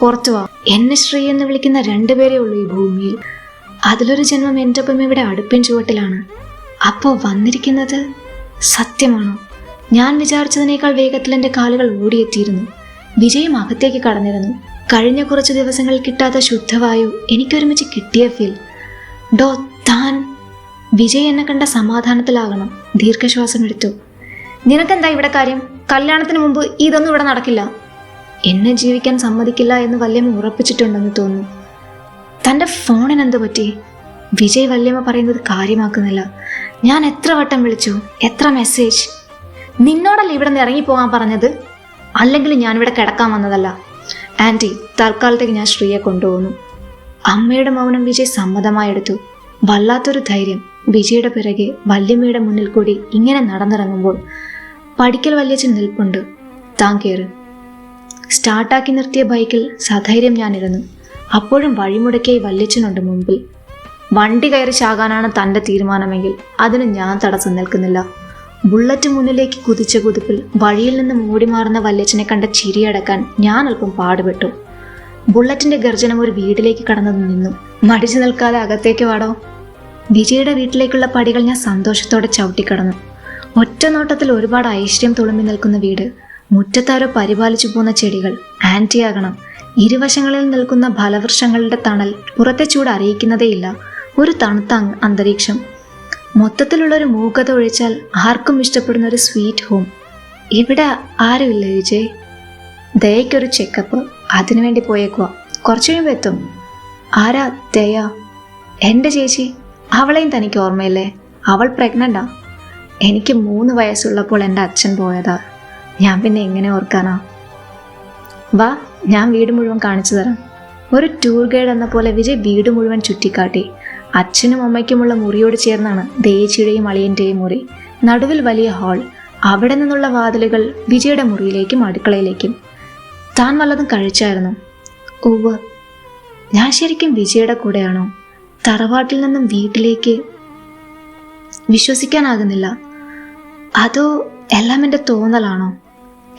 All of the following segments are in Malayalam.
പുറത്തു വാ. എന്നെ ശ്രീ എന്ന് വിളിക്കുന്ന രണ്ടുപേരേ ഉള്ളൂ ഈ ഭൂമിയിൽ. അതിലൊരു ജന്മം എന്റെ ഒപ്പം ഇവിടെ അടുപ്പിൻ ചുവട്ടിലാണ്. അപ്പോൾ വന്നിരിക്കുന്നത് സത്യമാണോ? ഞാൻ വിചാരിച്ചതിനേക്കാൾ വേഗത്തിൽ എന്റെ കാലുകൾ ഓടിയെത്തിയിരുന്നു. വിജയം അകത്തേക്ക് കടന്നിരുന്നു. കഴിഞ്ഞ കുറച്ച് ദിവസങ്ങൾ കിട്ടാത്ത ശുദ്ധവായു എനിക്കൊരുമിച്ച് കിട്ടിയ ഫീൽ ഡോ താൻ വിജയ് എന്നെ കണ്ട സമാധാനത്തിലാകണം. ദീർഘശ്വാസം എടുത്തു നിനക്കെന്താ ഇവിടെ കാര്യം? കല്യാണത്തിന് മുമ്പ് ഇതൊന്നും ഇവിടെ നടക്കില്ല. എന്നെ ജീവിക്കാൻ സമ്മതിക്കില്ല എന്ന് വല്യമ്മ ഉറപ്പിച്ചിട്ടുണ്ടെന്ന് തോന്നുന്നു. തന്റെ ഫോണിന് എന്ത് പറ്റി? വിജയ് വല്യമ്മ പറയുന്നത് കാര്യമാക്കുന്നില്ല. ഞാൻ എത്ര വട്ടം വിളിച്ചു? എത്ര മെസ്സേജ് നിന്നോടല്ല ഇവിടെ നിന്ന് ഇറങ്ങിപ്പോകാൻ പറഞ്ഞത്? അല്ലെങ്കിൽ ഞാനിവിടെ കിടക്കാൻ വന്നതല്ല. ആന്റി തൽക്കാലത്തേക്ക് ഞാൻ ശ്രീയെ കൊണ്ടുപോകുന്നു. അമ്മയുടെ മൗനം വിജയ് സമ്മതമായി എടുത്തു. വല്ലാത്തൊരു ധൈര്യം. വിജയുടെ പിറകെ വല്യമ്മയുടെ മുന്നിൽ കൂടി ഇങ്ങനെ നടന്നിറങ്ങുമ്പോൾ പഠിക്കൽ വല്യച്ഛൻ നിൽപ്പുണ്ട്. താൻ കയറ് സ്റ്റാർട്ടാക്കി നിർത്തിയ ബൈക്കിൽ സധൈര്യം ഞാനിരുന്നു. അപ്പോഴും വഴിമുടക്കിയായി വല്യച്ഛനുണ്ട് മുമ്പിൽ. വണ്ടി കയറി ചാകാനാണ് തന്റെ തീരുമാനമെങ്കിൽ അതിന് ഞാൻ തടസ്സം നിൽക്കുന്നില്ല. ബുള്ളറ്റ് മുന്നിലേക്ക് കുതിച്ച കുതിപ്പിൽ വഴിയിൽ നിന്ന് മൂടി മാറുന്ന വല്യച്ഛനെ കണ്ട ചിരിയടക്കാൻ ഞാൻ അല്പം പാടുപെട്ടു. ബുള്ളറ്റിന്റെ ഗർജനം ഒരു വീട്ടിലേക്ക് കടന്നു നിന്നു. മടിച്ചു നിൽക്കാതെ അകത്തേക്ക് വാടോ. വിജയുടെ വീട്ടിലേക്കുള്ള പടികൾ ഞാൻ സന്തോഷത്തോടെ ചവിട്ടിക്കടന്നു. ഒറ്റ നോട്ടത്തിൽ ഒരുപാട് ഐശ്വര്യം തുളുമ്പി നിൽക്കുന്ന വീട് മുറ്റത്താരോ പരിപാലിച്ചു പോകുന്ന ചെടികൾ ആന്റിയാകണം. ഇരുവശങ്ങളിൽ നിൽക്കുന്ന ഫലവൃക്ഷങ്ങളുടെ തണൽ പുറത്തെ ചൂട് അറിയിക്കുന്നതേയില്ല. ഒരു തണുത്ത അന്തരീക്ഷം. മൊത്തത്തിലുള്ള ഒരു മൂകത ഒഴിച്ചാൽ ആർക്കും ഇഷ്ടപ്പെടുന്ന ഒരു സ്വീറ്റ് ഹോം. ഇവിടെ ആരുമില്ല വിജയ്? ദയക്കൊരു ചെക്കപ്പ് അതിനുവേണ്ടി പോയേക്കുക. കുറച്ചു കഴിയുമ്പോൾ എത്തും. ആരാ ദയ? എന്റെ ചേച്ചി അവളെയും തനിക്ക് ഓർമ്മയില്ലേ? അവൾ പ്രഗ്നന്റാ എനിക്ക് മൂന്ന് വയസ്സുള്ളപ്പോൾ എന്റെ അച്ഛൻ പോയതാ. ഞാൻ പിന്നെ എങ്ങനെ ഓർക്കാനാ? വാ ഞാൻ വീട് മുഴുവൻ കാണിച്ചു തരാം. ഒരു ടൂർ ഗൈഡ് എന്ന പോലെ വിജയ് വീട് മുഴുവൻ ചുറ്റിക്കാട്ടി. അച്ഛനും അമ്മയ്ക്കുമുള്ള മുറിയോട് ചേർന്നാണ് ദേച്ചിയുടെയും അളിയന്റെയും മുറി. നടുവിൽ വലിയ ഹാൾ അവിടെ നിന്നുള്ള വാതിലുകൾ വിജയുടെ മുറിയിലേക്കും അടുക്കളയിലേക്കും. താൻ വല്ലതും കഴിച്ചായിരുന്നു? ഉവ് ഞാൻ ശരിക്കും വിജയുടെ കൂടെയാണോ? തറവാട്ടിൽ നിന്നും വീട്ടിലേക്ക് വിശ്വസിക്കാനാകുന്നില്ല. അതോ എല്ലാം എന്റെ തോന്നലാണോ?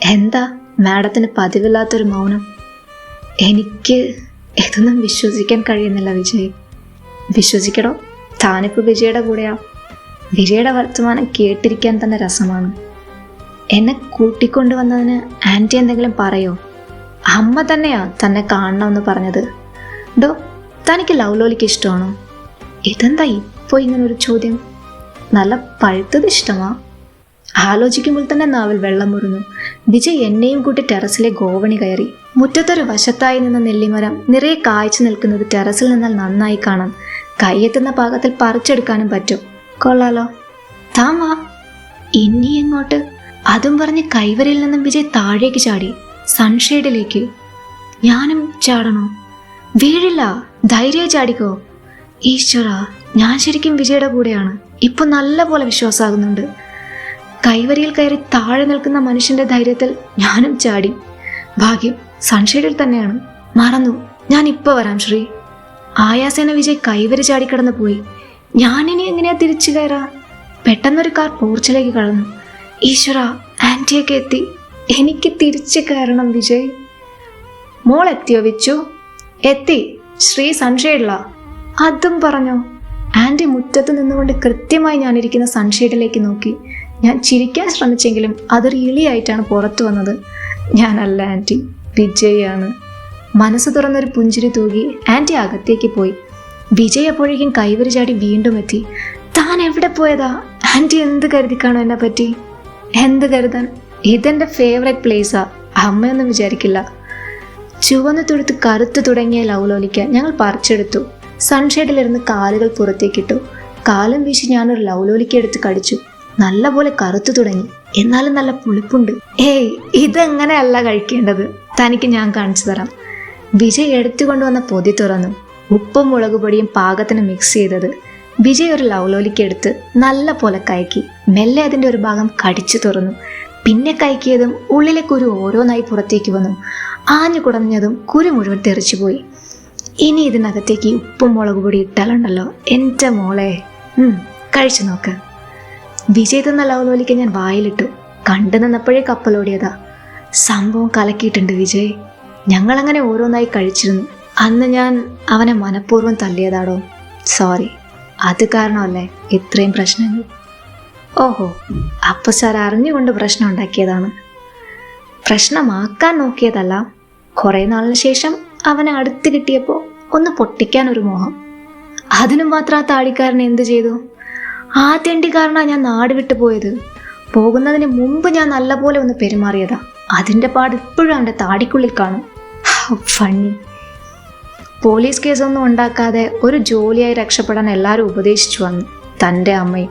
എന്താ മാഡത്തിന് പതിവില്ലാത്തൊരു മൗനം? എനിക്ക് ഇതൊന്നും വിശ്വസിക്കാൻ കഴിയുന്നില്ല വിജയ്. വിശ്വസിക്കടോ? താനിപ്പോൾ വിജയുടെ കൂടെയാ. വിജയുടെ വർത്തമാനം കേട്ടിരിക്കാൻ തന്നെ രസമാണ്. എന്നെ കൂട്ടിക്കൊണ്ടുവന്നതിന് ആന്റി എന്തെങ്കിലും പറയോ? അമ്മ തന്നെയാ തന്നെ കാണണമെന്ന് പറഞ്ഞത്. ഡോ തനിക്ക് ലവ് ലോലിക്ക് ഇഷ്ടമാണോ? ഇതെന്താ ഇപ്പോൾ ഇങ്ങനെ ഒരു ചോദ്യം? നല്ല പഴുത്തത് ഇഷ്ടമാ. ആലോചിക്കുമ്പോൾ തന്നെ നാവിൽ വെള്ളം മുറിഞ്ഞു വിജയ് എന്നെയും കൂട്ടി ടെറസിലെ ഗോവണി കയറി. മുറ്റത്തൊരു വശത്തായി നിന്ന നെല്ലിമരം നിറയെ കായ്ച്ചു നിൽക്കുന്നത് ടെറസിൽ നിന്നാൽ നന്നായി കാണാം. കൈയെത്തുന്ന പാകത്തിൽ പറിച്ചെടുക്കാനും പറ്റും. കൊള്ളാലോ. താമാ ഇനി എങ്ങോട്ട്? അതും പറഞ്ഞ് കൈവരയിൽ നിന്നും വിജയ് താഴേക്ക് ചാടി. സൺഷെയ്ഡിലേക്ക് ഞാനും ചാടണോ? വീഴില്ല. ധൈര്യ ചാടിക്കോ. ഈശ്വര ഞാൻ ശരിക്കും വിജയുടെ കൂടെയാണ്. ഇപ്പൊ നല്ല പോലെ വിശ്വാസമാകുന്നുണ്ട്. കൈവരിയിൽ കയറി താഴെ നിൽക്കുന്ന മനുഷ്യന്റെ ധൈര്യത്തിൽ ഞാനും ചാടി. ഭാഗ്യം സൺഷെയ്ഡിൽ തന്നെയാണ്. മറന്നു. ഞാൻ ഇപ്പൊ വരാം ശ്രീ. ആയാസേന വിജയ് കൈവരി ചാടിക്കടന്നു പോയി. ഞാനിനി എങ്ങനെയാ തിരിച്ചു കയറാ? പെട്ടെന്നൊരു കാർ പോർച്ചിലേക്ക് കടന്നു. ഈശ്വര ആന്റിയൊക്കെ എത്തി. എനിക്ക് തിരിച്ചു കയറണം വിജയ്. മോൾ എത്തിയോ വിച്ചു? എത്തി. ശ്രീ സൺഷെയ്ഡിലാ അതും പറഞ്ഞോ. ആന്റി മുറ്റത്ത് നിന്നുകൊണ്ട് കൃത്യമായി ഞാനിരിക്കുന്ന സൺഷെയ്ഡിലേക്ക് നോക്കി. ഞാൻ ചിരിക്കാൻ ശ്രമിച്ചെങ്കിലും അത് റിയലിയായിട്ടാണ് പുറത്തു വന്നത്. ഞാനല്ല ആന്റി വിജയാണ്. മനസ്സ് തുറന്നൊരു പുഞ്ചിരി തൂകി ആന്റി അകത്തേക്ക് പോയി. വിജയ് അപ്പോഴേക്കും കൈവരി ചാടി വീണ്ടും എത്തി. താൻ എവിടെ പോയതാ? ആന്റി എന്ത് കരുതി കാണും എന്നെ പറ്റി? എന്ത് കരുതാൻ? ഇതെന്റെ ഫേവറേറ്റ് പ്ലേസാ അമ്മയൊന്നും വിചാരിക്കില്ല. ചുവന്ന് തുടുത്ത് കറുത്തു തുടങ്ങിയ ലൗലോലിക്ക ഞങ്ങൾ പറിച്ചെടുത്തു. സൺഷെയ്ഡിലിരുന്ന് കാലുകൾ പുറത്തേക്കിട്ടു. കാലം വീശി ഞാനൊരു ലൗലോലിക്ക എടുത്ത് കടിച്ചു. നല്ലപോലെ കറുത്തു തുടങ്ങി. എന്നാലും നല്ല പുളിപ്പുണ്ട്. ഏയ് ഇതെങ്ങനെയല്ല കഴിക്കേണ്ടത്? തനിക്ക് ഞാൻ കാണിച്ചു തരാം. വിജയ് എടുത്തുകൊണ്ടുവന്ന പൊതി തുറന്നു. ഉപ്പും മുളക് പൊടിയും പാകത്തിന് മിക്സ് ചെയ്തത് വിജയ് ഒരു ലൗലോലിക്ക എടുത്ത് നല്ല പോലെ കയക്കി. മെല്ലെ അതിന്റെ ഒരു ഭാഗം കടിച്ചു തുറന്നു. പിന്നെ കയക്കിയതും ഉള്ളിലെ കുരു ഓരോന്നായി പുറത്തേക്ക് വന്നു. ആഞ്ഞു കുടഞ്ഞതും കുരു മുഴുവൻ തെറിച്ചുപോയി ഇനി ഇതിനകത്തേക്ക് ഉപ്പും മുളക് പൊടി ഇട്ടാലുണ്ടല്ലോ. എന്റെ മോളെ. കഴിച്ചു നോക്ക്. വിജയ് തന്ന ലവലോലിക്ക് ഞാൻ വായിലിട്ടു. കണ്ടു നിന്നപ്പോഴേ കപ്പലോടിയതാ സംഭവം കലക്കിയിട്ടുണ്ട് വിജയ്. ഞങ്ങളങ്ങനെ ഓരോന്നായി കഴിച്ചിരുന്നു. അന്ന് ഞാൻ അവനെ മനഃപൂർവം തള്ളിയതാടോ സോറി അത് കാരണമല്ലേ ഇത്രയും പ്രശ്നങ്ങൾ? ഓഹോ. അപ്പൊ സാർ അറിഞ്ഞുകൊണ്ട് പ്രശ്നം ഉണ്ടാക്കിയതാണ്. പ്രശ്നമാക്കാൻ നോക്കിയതല്ല. കുറേ നാളിന് ശേഷം അവനെ അടുത്ത് കിട്ടിയപ്പോൾ ഒന്ന് പൊട്ടിക്കാൻ ഒരു മോഹം. അതിനു മാത്രം ആ താടിക്കാരൻ എന്ത് ചെയ്തു? ആ തെണ്ടിക്കാരനാ ഞാൻ നാട് വിട്ടു പോയത്. പോകുന്നതിന് മുമ്പ് ഞാൻ നല്ലപോലെ ഒന്ന് പെരുമാറിയതാ. അതിന്റെ പാട് ഇപ്പോഴും എന്റെ താടിക്കുള്ളിൽ കാണും. ഫണ്ണി പോലീസ് കേസൊന്നും ഉണ്ടാക്കാതെ ഒരു ജോലിയായി രക്ഷപ്പെടാൻ എല്ലാവരും ഉപദേശിച്ചു വന്നു. തന്റെ അമ്മയും.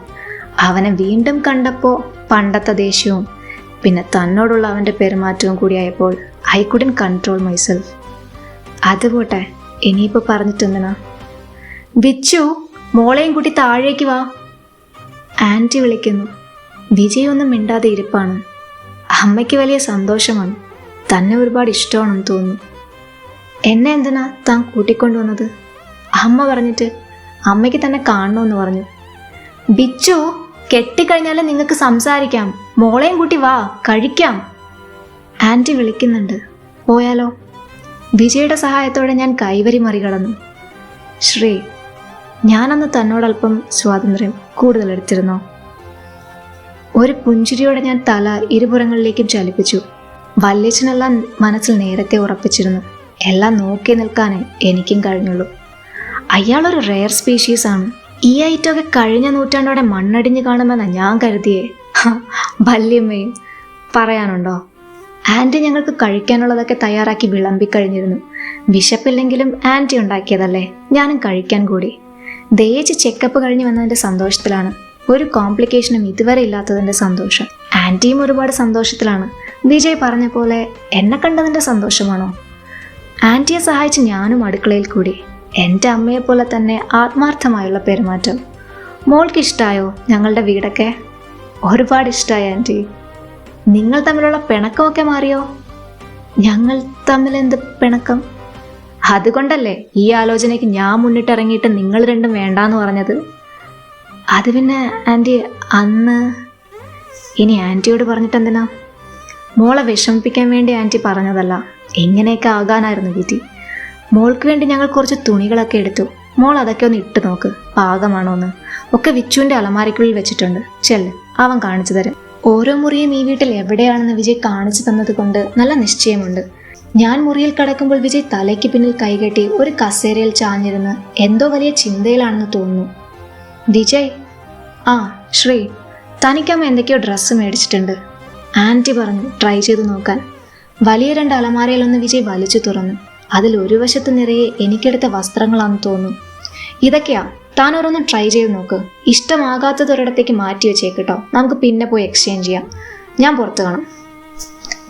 അവനെ വീണ്ടും കണ്ടപ്പോൾ പണ്ടത്തെ ദേഷ്യവും പിന്നെ തന്നോടുള്ള അവന്റെ പെരുമാറ്റവും കൂടിയായപ്പോൾ ഐ കുഡൻ കൺട്രോൾ മൈസെൽഫ് അത് പോട്ടെ ഇനിയിപ്പോൾ പറഞ്ഞിട്ടെന്തിനാ? വിച്ചു മോളെയും കൂട്ടി താഴേക്ക് വാ. ആന്റി വിളിക്കുന്നു. വിജയൊന്നും മിണ്ടാതെ ഇരിപ്പാണ്. അമ്മയ്ക്ക് വലിയ സന്തോഷമാണ്. തന്നെ ഒരുപാട് ഇഷ്ടമാണെന്ന് തോന്നുന്നു. എന്നെ എന്തിനാ താൻ കൂട്ടിക്കൊണ്ടുവന്നത്? അമ്മ പറഞ്ഞിട്ട് അമ്മയ്ക്ക് തന്നെ കാണണമെന്ന് പറഞ്ഞു. ബിച്ചു കെട്ടിക്കഴിഞ്ഞാലേ നിങ്ങൾക്ക് സംസാരിക്കാം. മോളെയും കൂട്ടി വാ കഴിക്കാം. ആന്റി വിളിക്കുന്നുണ്ട്. പോയാലോ? വിജയുടെ സഹായത്തോടെ ഞാൻ കൈവരി മറികടന്നു ശ്രീ ഞാനന്ന് തന്നോടൽപ്പം സ്വാതന്ത്ര്യം കൂടുതൽ എടുത്തിരുന്നു ഒരു പുഞ്ചിരിയോടെ ഞാൻ തല ഇരുപുറങ്ങളിലേക്കും ചലിപ്പിച്ചു. വല്യച്ഛനെല്ലാം മനസ്സിൽ നേരത്തെ ഉറപ്പിച്ചിരുന്നു. എല്ലാം നോക്കി നിൽക്കാനേ എനിക്കും കഴിഞ്ഞുള്ളൂ. അയാളൊരു റെയർ സ്പീഷീസ് ആണ്. ഈ ഐറ്റമൊക്കെ കഴിഞ്ഞ നൂറ്റാണ്ടോടെ മണ്ണടിഞ്ഞു കാണുമെന്ന ഞാൻ കരുതിയേ. വല്യമ്മയും പറയാനുണ്ടോ? ആന്റി ഞങ്ങൾക്ക് കഴിക്കാനുള്ളതൊക്കെ തയ്യാറാക്കി വിളമ്പിക്കഴിഞ്ഞിരുന്നു. വിശപ്പില്ലെങ്കിലും ആന്റി ഉണ്ടാക്കിയതല്ലേ? ഞാനും കഴിക്കാൻ കൂടി. ദയിച്ച് ചെക്കപ്പ് കഴിഞ്ഞ് വന്നതിന്റെ സന്തോഷത്തിലാണ്. ഒരു കോംപ്ലിക്കേഷനും ഇതുവരെ ഇല്ലാത്തതിന്റെ സന്തോഷം. ആന്റിയും ഒരുപാട് സന്തോഷത്തിലാണ്. വിജയ് പറഞ്ഞ പോലെ എന്നെ കണ്ടതിന്റെ സന്തോഷമാണോ? ആന്റിയെ സഹായിച്ച് ഞാനും അടുക്കളയിൽ കൂടി. എന്റെ അമ്മയെപ്പോലെ തന്നെ ആത്മാർത്ഥമായുള്ള പെരുമാറ്റം. മോൾക്ക് ഇഷ്ടമായോ ഞങ്ങളുടെ വീടൊക്കെ? ഒരുപാട് ഇഷ്ടമായി ആന്റി നിങ്ങൾ തമ്മിലുള്ള പിണക്കമൊക്കെ മാറിയോ? ഞങ്ങൾ തമ്മിൽ എന്ത് പിണക്കം? അതുകൊണ്ടല്ലേ ഈ ആലോചനയ്ക്ക് ഞാൻ മുന്നിട്ടിറങ്ങിയിട്ട് നിങ്ങൾ രണ്ടും വേണ്ടാന്ന് പറഞ്ഞത്? അത് പിന്നെ ആന്റി അന്ന് ഇനി ആന്റിയോട് പറഞ്ഞിട്ട് എന്തിനാ മോളെ വിഷമിപ്പിക്കാൻ വേണ്ടി ആന്റി പറഞ്ഞതല്ല എങ്ങനെയൊക്കെ ആകാനായിരുന്നു വിധി. മോൾക്ക് വേണ്ടി ഞങ്ങൾ കുറച്ച് തുണികളൊക്കെ എടുത്തു. മോൾ അതൊക്കെ ഒന്ന് ഇട്ട് നോക്ക് പാകമാണോ എന്ന് ഒക്കെ വിച്ചുവിന്റെ അലമാരയ്ക്കുള്ളിൽ വെച്ചിട്ടുണ്ട്. ചെല്ല് അവൻ കാണിച്ചു തരും. ഓരോ മുറിയും ഈ വീട്ടിൽ എവിടെയാണെന്ന് വിജയ് കാണിച്ചു തന്നത് കൊണ്ട് നല്ല നിശ്ചയമുണ്ട്. ഞാൻ മുറിയിൽ കടക്കുമ്പോൾ വിജയ് തലയ്ക്ക് പിന്നിൽ കൈകെട്ടി ഒരു കസേരയിൽ ചാഞ്ഞിരുന്ന് എന്തോ വലിയ ചിന്തയിലാണെന്ന് തോന്നുന്നു. വിജയ്? ആ ശ്രീ. തനിക്കമ്മ എന്തൊക്കെയോ ഡ്രസ്സ് മേടിച്ചിട്ടുണ്ട്. ആന്റി പറഞ്ഞു ട്രൈ ചെയ്തു നോക്കാൻ. വലിയ രണ്ട് അലമാരയിലൊന്ന് വിജയ് വലിച്ചു തുറന്നു. അതിൽ ഒരു വശത്ത് നിറയെ എനിക്കെടുത്ത വസ്ത്രങ്ങളാണെന്ന് തോന്നുന്നു. ഇതൊക്കെയാ? താൻ ഓരോന്ന് ട്രൈ ചെയ്ത് നോക്ക്. ഇഷ്ടമാകാത്തതൊരിടത്തേക്ക് മാറ്റി വെച്ചേക്കട്ടോ നമുക്ക് പിന്നെ പോയി എക്സ്ചേഞ്ച് ചെയ്യാം. ഞാൻ പുറത്തു കാണാം.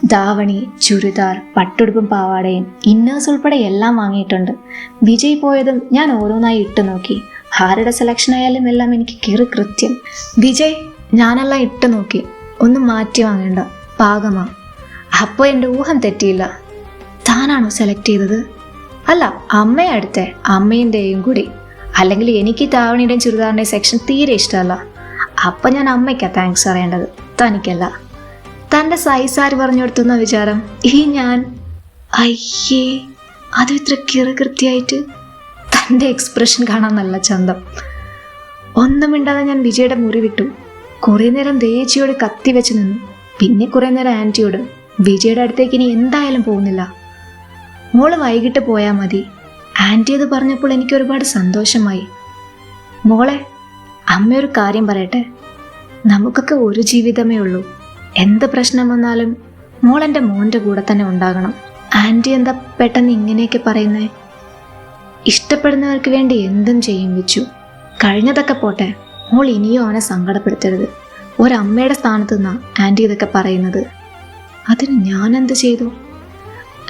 ധാവണി ചുരിദാർ പട്ടുടുപ്പും പാവാടയും ഇന്നേഴ്സ് ഉൾപ്പെടെ എല്ലാം വാങ്ങിയിട്ടുണ്ട്. വിജയ് പോയതും ഞാൻ ഓരോന്നായി ഇട്ട് നോക്കി. ആരുടെ സെലക്ഷൻ ആയാലും എല്ലാം എനിക്ക് കീറി കൃത്യം. വിജയ് ഞാനെല്ലാം ഇട്ടു നോക്കി. ഒന്നും മാറ്റി വാങ്ങേണ്ട. പാകമാ. അപ്പോൾ എന്റെ ഊഹം തെറ്റിയില്ല. താനാണോ സെലക്ട് ചെയ്തത്? അല്ല അമ്മയെ അടുത്തെ അമ്മേന്റെയും കൂടി. അല്ലെങ്കിൽ എനിക്ക് താവണിയുടെയും ചുരിദാറിന്റെയും സെക്ഷൻ തീരെ ഇഷ്ടമല്ല. അപ്പം ഞാൻ അമ്മയ്ക്കാണ് താങ്ക്സ് അറിയേണ്ടത് തനിക്കല്ല. തന്റെ സൈസാർ പറഞ്ഞു കൊടുത്തുന്ന വിചാരം? ഈ ഞാൻ. അയ്യേ അത് ഇത്ര കിറുകൃത്യായിട്ട് തന്റെ എക്സ്പ്രഷൻ കാണാൻ നല്ല ചന്തം. ഒന്നും മിണ്ടാതെ ഞാൻ വിജയുടെ മുറി വിട്ടു. കുറേ നേരം ദേച്ചിയോട് കത്തി വെച്ച് നിന്നു. പിന്നെ കുറേ നേരം ആന്റിയോട് വിജയുടെ അടുത്തേക്ക് ഇനി എന്തായാലും പോകുന്നില്ല. മോൾ വൈകിട്ട് പോയാൽ മതി. ആന്റി അത് പറഞ്ഞപ്പോൾ എനിക്ക് ഒരുപാട് സന്തോഷമായി. മോളെ അമ്മയൊരു കാര്യം പറയട്ടെ? നമുക്കൊക്കെ ഒരു ജീവിതമേ ഉള്ളൂ. എന്ത് പ്രശ്നം വന്നാലും മോൾ എന്റെ മോന്റെ കൂടെ തന്നെ ഉണ്ടാകണം. ആന്റി എന്താ പെട്ടെന്ന് ഇങ്ങനെയൊക്കെ പറയുന്നേ? ഇഷ്ടപ്പെടുന്നവർക്ക് വേണ്ടി എന്തും ചെയ്യും വെച്ചു. കഴിഞ്ഞതൊക്കെ പോട്ടെ മോൾ ഇനിയും അവനെ സങ്കടപ്പെടുത്തരുത്. ഒരമ്മയുടെ സ്ഥാനത്ത് നിന്നാണ് ആന്റി ഇതൊക്കെ പറയുന്നത്. അതിന് ഞാൻ എന്ത് ചെയ്തു?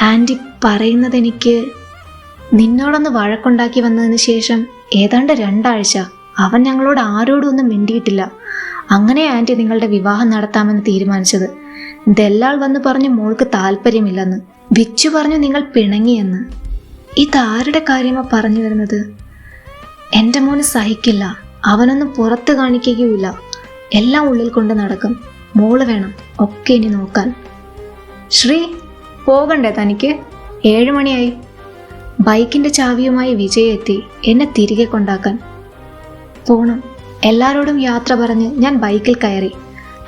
ആന്റി പറയുന്നത് എനിക്ക് നിന്നോടൊന്ന് വഴക്കുണ്ടാക്കി വന്നതിന് ശേഷം ഏതാണ്ട് രണ്ടാഴ്ച അവൻ ഞങ്ങളോട് ആരോടും ഒന്നും മിണ്ടിയിട്ടില്ല. അങ്ങനെ ആന്റി നിങ്ങളുടെ വിവാഹം നടത്താമെന്ന് തീരുമാനിച്ചത്. ദല്ലാൾ വന്ന് പറഞ്ഞു മോൾക്ക് താല്പര്യമില്ലെന്ന്. വിച്ചു പറഞ്ഞു നിങ്ങൾ പിണങ്ങിയെന്ന്. ഇതാരുടെ കാര്യമാ പറഞ്ഞു വരുന്നത്? എന്റെ മോന് സഹിക്കില്ല. അവനൊന്നും പുറത്ത് കാണിക്കുകയുമില്ല. എല്ലാം ഉള്ളിൽ കൊണ്ട് നടക്കും. മോൾ വേണം. ഒക്കെ ഇനി നോക്കാൻ. ശ്രീ പോകണ്ടേ തനിക്ക്? ഏഴ് മണിയായി. ബൈക്കിന്റെ ചാവിയുമായി വിജയെത്തി എന്നെ തിരികെ കൊണ്ടാക്കാൻ. പോണം. എല്ലാരോടും യാത്ര പറഞ്ഞ് ഞാൻ ബൈക്കിൽ കയറി.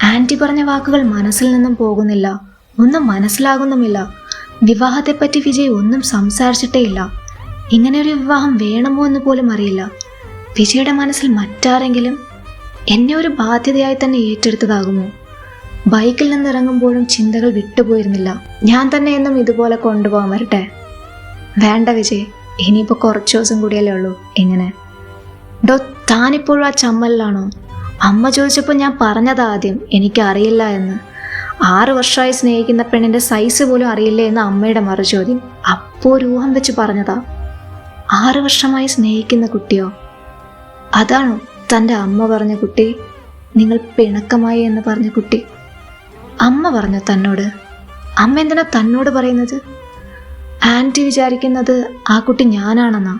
ആന്റി പറഞ്ഞ വാക്കുകൾ മനസ്സിൽ നിന്നും പോകുന്നില്ല. ഒന്നും മനസ്സിലാകുന്നുമില്ല. വിവാഹത്തെപ്പറ്റി വിജയ് ഒന്നും സംസാരിച്ചിട്ടേ ഇല്ല ഇങ്ങനെ ഒരു വിവാഹം വേണമോ എന്ന് പോലും അറിയില്ല. വിജയുടെ മനസ്സിൽ മറ്റാരെങ്കിലും എന്നെ ഒരു ബാധ്യതയായി തന്നെ ഏറ്റെടുത്തതാകുമോ? ബൈക്കിൽ നിന്ന് ഇറങ്ങുമ്പോഴും ചിന്തകൾ വിട്ടുപോയിരുന്നില്ല. ഞാൻ തന്നെ എന്നും ഇതുപോലെ കൊണ്ടുപോകാൻ വരട്ടെ? വേണ്ട വിജയ് ഇനിയിപ്പോൾ കുറച്ച് ദിവസം കൂടിയല്ലേ ഉള്ളൂ. ഇങ്ങനെ. ഡോ താനിപ്പോഴും ആ ചമ്മലിലാണോ? അമ്മ ചോദിച്ചപ്പോൾ ഞാൻ പറഞ്ഞതാ ആദ്യം എനിക്കറിയില്ല എന്ന്. ആറ് വർഷമായി സ്നേഹിക്കുന്ന പെണ്ണിന്റെ സൈസ് പോലും അറിയില്ല എന്ന് അമ്മയുടെ മറുചോദ്യം. അപ്പോൾ ഒരു ഊഹം വെച്ച് പറഞ്ഞതാ. ആറ് വർഷമായി സ്നേഹിക്കുന്ന കുട്ടിയോ? അതാണോ തന്റെ അമ്മ പറഞ്ഞ കുട്ടി? നിങ്ങൾ പിണക്കമായി എന്ന് പറഞ്ഞ കുട്ടി? അമ്മ പറഞ്ഞു തന്നോട്? അമ്മ എന്തിനാ തന്നോട് പറയുന്നത്? ആന്റി വിചാരിക്കുന്നത് ആ കുട്ടി ഞാനാണെന്നാ?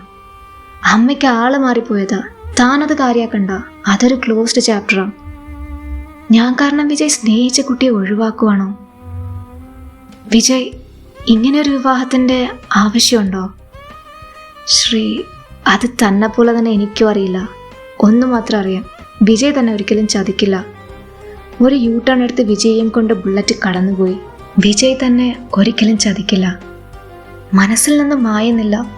അമ്മയ്ക്ക് ആൾ മാറിപ്പോയതാ. താനത് കാര്യാക്കണ്ട. അതൊരു ക്ലോസ്ഡ് ചാപ്റ്ററാ ഞാൻ കാരണം വിജയ് സ്നേഹിച്ച കുട്ടിയെ ഒഴിവാക്കുവാണോ? വിജയ് ഇങ്ങനെ ഒരു വിവാഹത്തിന്റെ ആവശ്യമുണ്ടോ? ശ്രീ അത് തന്നെ പോലെ തന്നെ എനിക്കും അറിയില്ല. ഒന്നു മാത്രം അറിയാം. വിജയ് തന്നെ ഒരിക്കലും ചതിക്കില്ല. ഒരു യൂ ടേൺ എടുത്ത് വിജയും കൊണ്ട് ബുള്ളറ്റ് കടന്നുപോയി. വിജയ് തന്നെ ഒരിക്കലും ചതിക്കില്ല. മനസ്സിൽ നിന്ന് മായുന്നില്ല.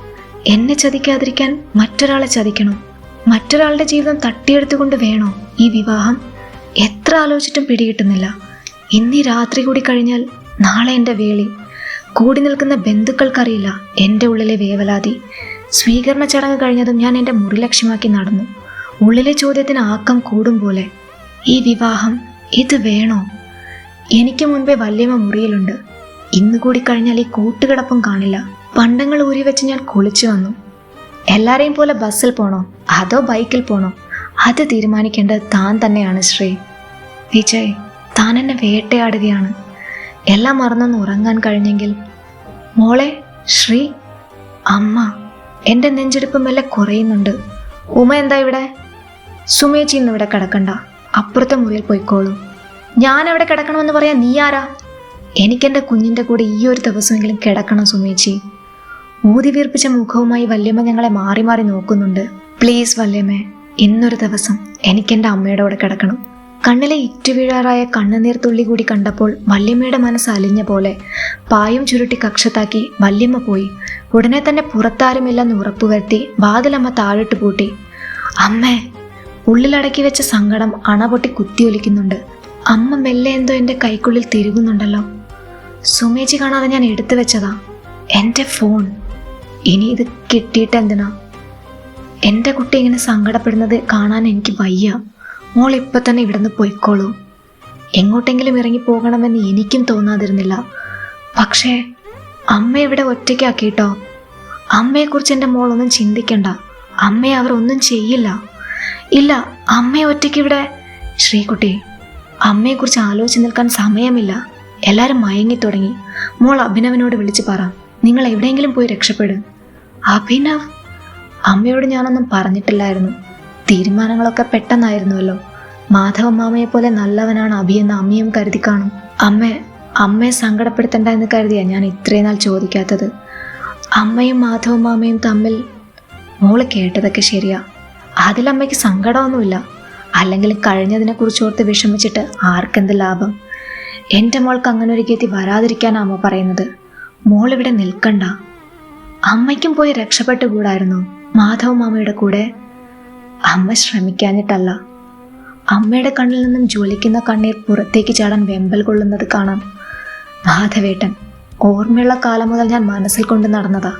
എന്നെ ചതിക്കാതിരിക്കാൻ മറ്റൊരാളെ ചതിക്കണോ? മറ്റൊരാളുടെ ജീവിതം തട്ടിയെടുത്തുകൊണ്ട് വേണോ ഈ വിവാഹം? എത്ര ആലോചിച്ചിട്ടും പിടികിട്ടുന്നില്ല. ഇന്നീ രാത്രി കൂടി കഴിഞ്ഞാൽ നാളെ എന്റെ വേളി. കൂടി നിൽക്കുന്ന ബന്ധുക്കൾക്കറിയില്ല എന്റെ ഉള്ളിലെ വേവലാതി. സ്വീകരണ ചടങ്ങ് കഴിഞ്ഞതും ഞാൻ എന്റെ മുറി ലക്ഷ്യമാക്കി നടന്നു. ഉള്ളിലെ ചോദ്യത്തിന് ആക്കം കൂടും പോലെ ഈ വിവാഹം ഇത് വേണോ? എനിക്ക് മുൻപേ വല്യമ്മ മുറിയിലുണ്ട്. ഇന്ന് കൂടി കഴിഞ്ഞാൽ ഈ കൂട്ടുകിടപ്പും കാണില്ല. പണ്ടങ്ങൾ ഊരി വെച്ച് ഞാൻ കുളിച്ചു വന്നു. എല്ലാരെയും പോലെ ബസ്സിൽ പോണോ? അതോ ബൈക്കിൽ പോണോ? അത് തീരുമാനിക്കേണ്ടത് താൻ തന്നെയാണ് ശ്രീ. വിജയ് താൻ എന്നെ വേട്ടയാടുകയാണ്. എല്ലാം മറന്നൊന്ന് ഉറങ്ങാൻ കഴിഞ്ഞെങ്കിൽ. മോളെ ശ്രീ അമ്മ എന്റെ നെഞ്ചെടുപ്പ് മെല്ലെ കുറയുന്നുണ്ട്. ഉമ എന്താ ഇവിടെ? സുമേച്ചി ഇന്ന് ഇവിടെ കിടക്കണ്ട. അപ്പുറത്തെ മുറിയിൽ പോയിക്കോളൂ. ഞാൻ അവിടെ കിടക്കണമെന്ന് പറയാൻ നീ ആരാ? എനിക്കെന്റെ കുഞ്ഞിന്റെ കൂടെ ഈ ഒരു ദിവസമെങ്കിലും കിടക്കണം സുമേച്ചി. ഊതി വീർപ്പിച്ച മുഖവുമായി വല്യമ്മ ഞങ്ങളെ മാറി മാറി നോക്കുന്നുണ്ട്. പ്ലീസ് വല്യമ്മേ ഇന്നൊരു ദിവസം എനിക്കെന്റെ അമ്മയുടെ കൂടെ കിടക്കണം. കണ്ണിലെ ഇറ്റുവീഴാറായ കണ്ണുനീർ തുള്ളി കൂടി കണ്ടപ്പോൾ വല്യമ്മയുടെ മനസ്സ് അലിഞ്ഞ പോലെ പായും ചുരുട്ടി കക്ഷത്താക്കി വല്യമ്മ പോയി. ഉടനെ തന്നെ പുറത്താരുമില്ലെന്ന് ഉറപ്പുവരുത്തി വാതിലമ്മ താഴിട്ട് പൂട്ടി. അമ്മേ ഉള്ളിലടക്കി വെച്ച സങ്കടം അണപൊട്ടി കുത്തിയൊലിക്കുന്നുണ്ട്. അമ്മ മെല്ലെ എന്തോ എന്റെ കൈക്കുള്ളിൽ തിരുകുന്നുണ്ടല്ലോ. സുമേജി കാണാതെ ഞാൻ എടുത്തു വെച്ചതാ എന്റെ ഫോൺ. ഇനി ഇത് കിട്ടിയിട്ട് എന്തിനാ? എന്റെ കുട്ടി ഇങ്ങനെ സങ്കടപ്പെടുന്നത് കാണാൻ എനിക്ക് വയ്യ. മോൾ ഇപ്പം തന്നെ ഇവിടുന്ന് പോയിക്കോളൂ. എങ്ങോട്ടെങ്കിലും ഇറങ്ങി പോകണമെന്ന് എനിക്കും തോന്നാതിരുന്നില്ല. പക്ഷേ അമ്മ ഇവിടെ ഒറ്റയ്ക്കാക്കിട്ടോ അമ്മയെക്കുറിച്ച് എന്റെ മോളൊന്നും ചിന്തിക്കണ്ട. അമ്മയെ അവർ ഒന്നും ചെയ്യില്ല. ഇല്ല അമ്മയെ ഒറ്റയ്ക്ക് ഇവിടെ ശ്രീകുട്ടി അമ്മയെക്കുറിച്ച് ആലോചിച്ച് നിൽക്കാൻ സമയമില്ല. എല്ലാവരും മയങ്ങി തുടങ്ങി. മോൾ അഭിനവനോട് വിളിച്ചു പറ. നിങ്ങൾ എവിടെയെങ്കിലും പോയി രക്ഷപ്പെടും. അഭിനവ് അമ്മയോട് ഞാനൊന്നും പറഞ്ഞിട്ടില്ലായിരുന്നു. തീരുമാനങ്ങളൊക്കെ പെട്ടെന്നായിരുന്നുവല്ലോ. മാധവ മാമയെ പോലെ നല്ലവനാണ് അഭി എന്ന് അമ്മയും കരുതി കാണും. അമ്മ അമ്മയെ സങ്കടപ്പെടുത്തണ്ട എന്ന് കരുതിയാ ഞാൻ ഇത്രയും നാൾ ചോദിക്കാത്തത്. അമ്മയും മാധവ മാമയും തമ്മിൽ മോൾ കേട്ടതൊക്കെ ശരിയാ. അതിലമ്മയ്ക്ക് സങ്കടമൊന്നുമില്ല. അല്ലെങ്കിൽ കഴിഞ്ഞതിനെ കുറിച്ച് ഓർത്ത് വിഷമിച്ചിട്ട് ആർക്കെന്ത് ലാഭം? എന്റെ മോൾക്ക് അങ്ങനെ ഒരു ഗതി വരാതിരിക്കാനാ അമ്മ പറയുന്നത്. മോൾ ഇവിടെ നിൽക്കണ്ട. അമ്മയ്ക്കും പോയി രക്ഷപ്പെട്ടു കൂടായിരുന്നു. മാധവ മാമയുടെ കൂടെ. അമ്മ ശ്രമിക്കാഞ്ഞിട്ടല്ല. അമ്മയുടെ കണ്ണിൽ നിന്നും ജ്വലിക്കുന്ന കണ്ണീർ പുറത്തേക്ക് ചാടാൻ വെമ്പൽ കൊള്ളുന്നത് കാണാം. മാധവേട്ടൻ ഓർമ്മയുള്ള കാലം മുതൽ ഞാൻ മനസ്സിൽ കൊണ്ട് നടന്നതാ.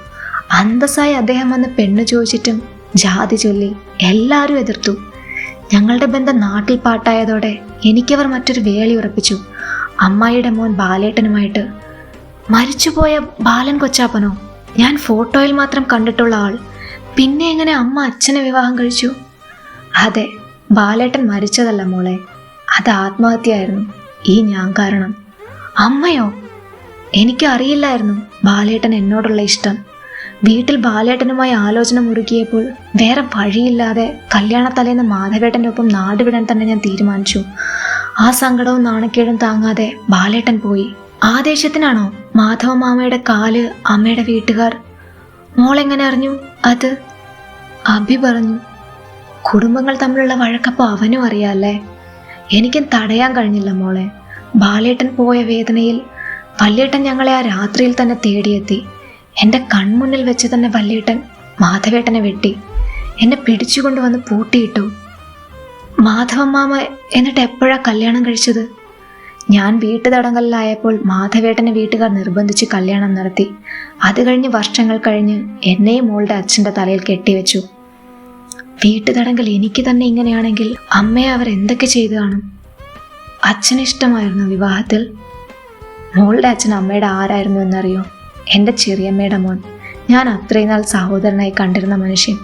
അന്തസ്സായി അദ്ദേഹം വന്ന് പെണ്ണ് ചോദിച്ചിട്ടും ജാതി ചൊല്ലി എല്ലാവരും എതിർത്തു. ഞങ്ങളുടെ ബന്ധം നാട്ടിൽ പാട്ടായതോടെ എനിക്കവർ മറ്റൊരു വേളി ഉറപ്പിച്ചു. അമ്മായിയുടെ മോൻ ബാലേട്ടനുമായിട്ട്. മരിച്ചുപോയ ബാലൻ കൊച്ചാപ്പനോ? ഞാൻ ഫോട്ടോയിൽ മാത്രം കണ്ടിട്ടുള്ള ആൾ. പിന്നെ എങ്ങനെ അമ്മ അച്ഛനെ വിവാഹം കഴിച്ചു? അതെ ബാലേട്ടൻ മരിച്ചതല്ല മോളെ. അത് ആത്മഹത്യയായിരുന്നു. ഈ ഞാൻ കാരണം. അമ്മയോ? എനിക്ക് അറിയില്ലായിരുന്നു ബാലേട്ടൻ എന്നോടുള്ള ഇഷ്ടം. വീട്ടിൽ ബാലേട്ടനുമായി ആലോചന മുറുകിയപ്പോൾ വേറെ വഴിയില്ലാതെ കല്യാണത്തലേന്ന് മാധവേട്ടന്റെ ഒപ്പം നാടുവിടാൻ തന്നെ ഞാൻ തീരുമാനിച്ചു. ആ സങ്കടവും നാണക്കേടും താങ്ങാതെ ബാലേട്ടൻ പോയി. ആ ദേഷ്യത്തിനാണോ മാധവ മാമയുടെ കാൽ അമ്മയുടെ വീട്ടുകാർ? മോളെങ്ങനെ അറിഞ്ഞു അത്? അഭി പറഞ്ഞു കുടുംബങ്ങൾ തമ്മിലുള്ള വഴക്കപ്പോൾ അവനും അറിയാല്ലേ? എനിക്കും തടയാൻ കഴിഞ്ഞില്ല മോളെ. ബാലേട്ടൻ പോയ വേദനയിൽ വല്യേട്ടൻ ഞങ്ങളെ ആ രാത്രിയിൽ തന്നെ തേടിയെത്തി. എന്റെ കൺമുന്നിൽ വെച്ച് തന്നെ വല്യേട്ടൻ മാധവേട്ടനെ വെട്ടി. എന്നെ പിടിച്ചുകൊണ്ടുവന്ന് പൂട്ടിയിട്ടു. മാധവമ്മാമ എന്നിട്ട് എപ്പോഴാ കല്യാണം കഴിച്ചത്? ഞാൻ വീട്ടുതടങ്കലിലായപ്പോൾ മാധവേട്ടനെ വീട്ടുകാർ നിർബന്ധിച്ച് കല്യാണം നടത്തി. അത് കഴിഞ്ഞ് വർഷങ്ങൾ കഴിഞ്ഞ് എന്നെയും മോളുടെ അച്ഛന്റെ തലയിൽ കെട്ടിവെച്ചു. വീട്ടുതടങ്കൽ എനിക്ക് തന്നെ ഇങ്ങനെയാണെങ്കിൽ അമ്മയെ അവർ എന്തൊക്കെ ചെയ്തു കാണും? അച്ഛന് ഇഷ്ടമായിരുന്നു വിവാഹത്തിൽ. മോളുടെ അച്ഛൻ അമ്മയുടെ ആരായിരുന്നു എന്നറിയോ? എന്റെ ചെറിയമ്മയുടെ മോൻ. ഞാൻ അത്രയും നാൾ സഹോദരനായി കണ്ടിരുന്ന മനുഷ്യൻ.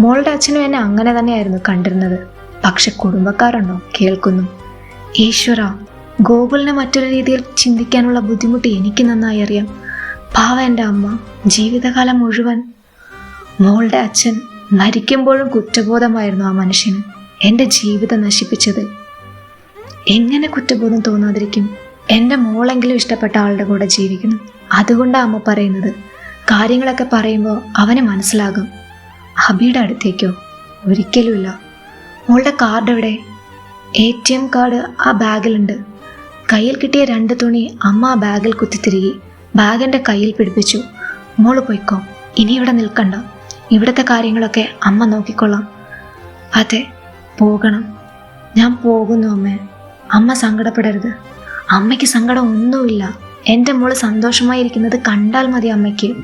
മോളുടെ അച്ഛനും എന്നെ അങ്ങനെ തന്നെയായിരുന്നു കണ്ടിരുന്നത്. പക്ഷെ കുടുംബക്കാരുണ്ടോ? കേൾക്കുന്നു. ഈശ്വര ഗോകുലിനെ മറ്റൊരു രീതിയിൽ ചിന്തിക്കാനുള്ള ബുദ്ധിമുട്ട് എനിക്ക് നന്നായി അറിയാം. പാവ എന്റെ അമ്മ ജീവിതകാലം മുഴുവൻ മോളുടെ അച്ഛൻ മരിക്കുമ്പോഴും കുറ്റബോധമായിരുന്നു ആ മനുഷ്യന്. എന്റെ ജീവിതം നശിപ്പിച്ചത്. എങ്ങനെ കുറ്റബോധം തോന്നാതിരിക്കും? എന്റെ മോളെങ്കിലും ഇഷ്ടപ്പെട്ട ആളുടെ കൂടെ ജീവിക്കണം. അതുകൊണ്ടാണ് അമ്മ പറയുന്നത്. കാര്യങ്ങളൊക്കെ പറയുമ്പോൾ അവന് മനസ്സിലാകും. അബിയുടെ അടുത്തേക്കോ? ഒരിക്കലുമില്ല. മോളുടെ കാർഡ് എവിടെ? എ ടി എം കാർഡ് ആ ബാഗിലുണ്ട്. കയ്യിൽ കിട്ടിയ രണ്ട് തുണി അമ്മ ആ ബാഗിൽ കുത്തിത്തിരുകി ബാഗ് എന്റെ കയ്യിൽ പിടിപ്പിച്ചു. മോൾ പോയിക്കോ ഇനി ഇവിടെ നിൽക്കണ്ട. ഇവിടുത്തെ കാര്യങ്ങളൊക്കെ അമ്മ നോക്കിക്കൊള്ളാം. അതെ പോകണം. ഞാൻ പോകുന്നു അമ്മേ. അമ്മ സങ്കടപ്പെടരുത്. അമ്മയ്ക്ക് സങ്കടം ഒന്നുമില്ല. എന്റെ മോൾ സന്തോഷമായിരിക്കുന്നത് കണ്ടാൽ മതി അമ്മയ്ക്ക്.